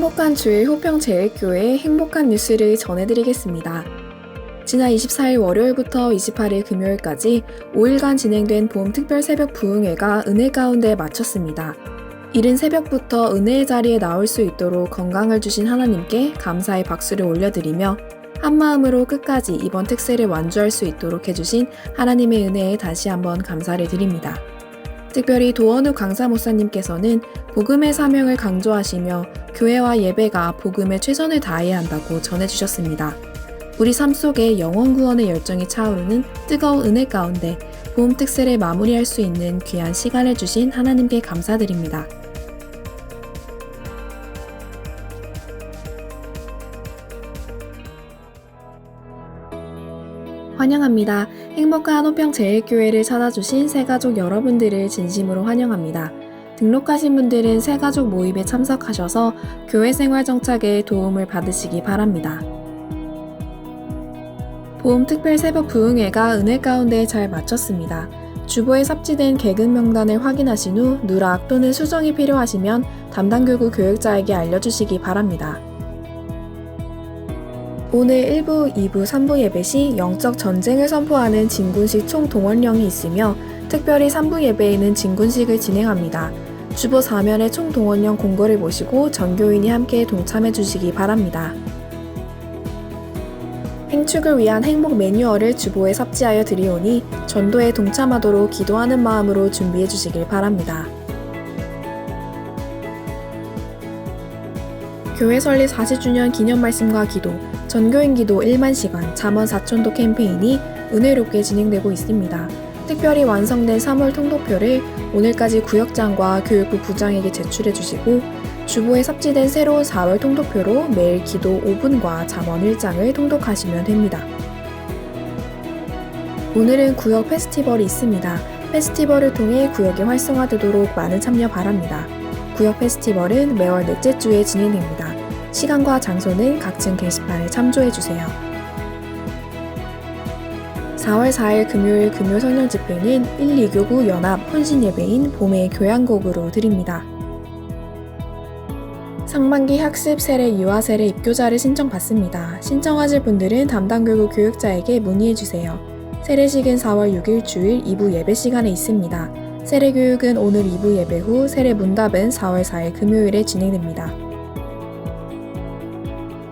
행복한 주일 호평제일교회 행복한 뉴스를 전해드리겠습니다. 지난 24일 월요일부터 28일 금요일까지 5일간 진행된 봄 특별 새벽 부흥회가 은혜 가운데 마쳤습니다. 이른 새벽부터 은혜의 자리에 나올 수 있도록 건강을 주신 하나님께 감사의 박수를 올려드리며 한 마음으로 끝까지 이번 특세를 완주할 수 있도록 해주신 하나님의 은혜에 다시 한번 감사를 드립니다. 특별히 도원우 강사 목사님께서는 복음의 사명을 강조하시며 교회와 예배가 복음에 최선을 다해야 한다고 전해주셨습니다. 우리 삶 속에 영원 구원의 열정이 차오르는 뜨거운 은혜 가운데 봄 특세를 마무리할 수 있는 귀한 시간을 주신 하나님께 감사드립니다. 환영합니다. 행복한 호평 제일교회를 찾아주신 새가족 여러분들을 진심으로 환영합니다. 등록하신 분들은 새가족 모임에 참석하셔서 교회 생활 정착에 도움을 받으시기 바랍니다. 보험 특별 새벽 부흥회가 은혜 가운데 잘 마쳤습니다. 주보에 삽지된 개근 명단을 확인하신 후 누락 또는 수정이 필요하시면 담당 교구 교육자에게 알려주시기 바랍니다. 오늘 1부, 2부, 3부 예배 시 영적 전쟁을 선포하는 진군식 총 동원령이 있으며 특별히 3부 예배에는 진군식을 진행합니다. 주보 4면의 총 동원령 공고를 보시고 전교인이 함께 동참해 주시기 바랍니다. 행축을 위한 행복 매뉴얼을 주보에 섭지하여 드리오니 전도에 동참하도록 기도하는 마음으로 준비해 주시길 바랍니다. 교회 설립 40주년 기념 말씀과 기도, 전교인 기도 1만 시간, 잠언 4천도 캠페인이 은혜롭게 진행되고 있습니다. 특별히 완성된 3월 통도표를 오늘까지 구역장과 교육부 부장에게 제출해 주시고 주보에 삽지된 새로운 4월 통도표로 매일 기도 5분과 잠언 1장을 통독하시면 됩니다. 오늘은 구역 페스티벌이 있습니다. 페스티벌을 통해 구역이 활성화되도록 많은 참여 바랍니다. 구역 페스티벌은 매월 넷째 주에 진행됩니다. 시간과 장소는 각층 게시판에 참조해 주세요. 4월 4일 금요일 금요 성령 집회는 1, 2교구 연합 혼신 예배인 봄의 교양곡으로 드립니다. 상반기 학습 세례 유아 세례 입교자를 신청받습니다. 신청하실 분들은 담당 교육 교육자에게 문의해 주세요. 세례식은 4월 6일 주일 2부 예배 시간에 있습니다. 세례 교육은 오늘 2부 예배 후 세례 문답은 4월 4일 금요일에 진행됩니다.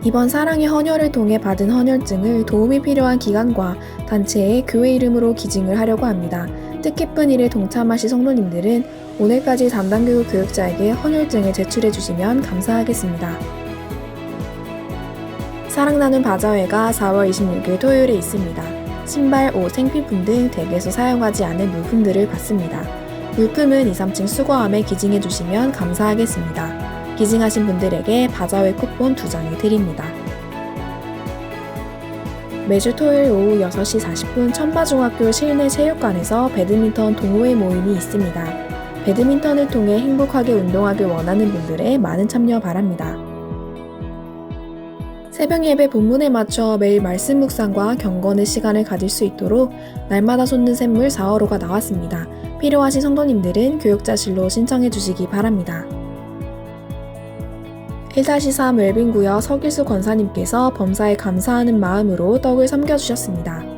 이번 사랑의 헌혈을 통해 받은 헌혈증을 도움이 필요한 기관과 단체에 교회 이름으로 기증을 하려고 합니다. 뜻깊은 일에 동참하실 성도님들은 오늘까지 담당 교육 교육자에게 헌혈증을 제출해 주시면 감사하겠습니다. 사랑 나눈 바자회가 4월 26일 토요일에 있습니다. 신발, 옷, 생필품 등 댁에서 사용하지 않은 물품들을 받습니다. 물품은 2, 3층 수거함에 기증해 주시면 감사하겠습니다. 기증하신 분들에게 바자회 쿠폰 2장을 드립니다. 매주 토요일 오후 6시 40분 천바중학교 실내 체육관에서 배드민턴 동호회 모임이 있습니다. 배드민턴을 통해 행복하게 운동하길 원하는 분들의 많은 참여 바랍니다. 새벽 예배 본문에 맞춰 매일 말씀 묵상과 경건의 시간을 가질 수 있도록 날마다 솟는 샘물 4월호가 나왔습니다. 필요하신 성도님들은 교육자실로 신청해 주시기 바랍니다. 1-3 웰빙구역 서길수 권사님께서 범사에 감사하는 마음으로 떡을 섬겨주셨습니다.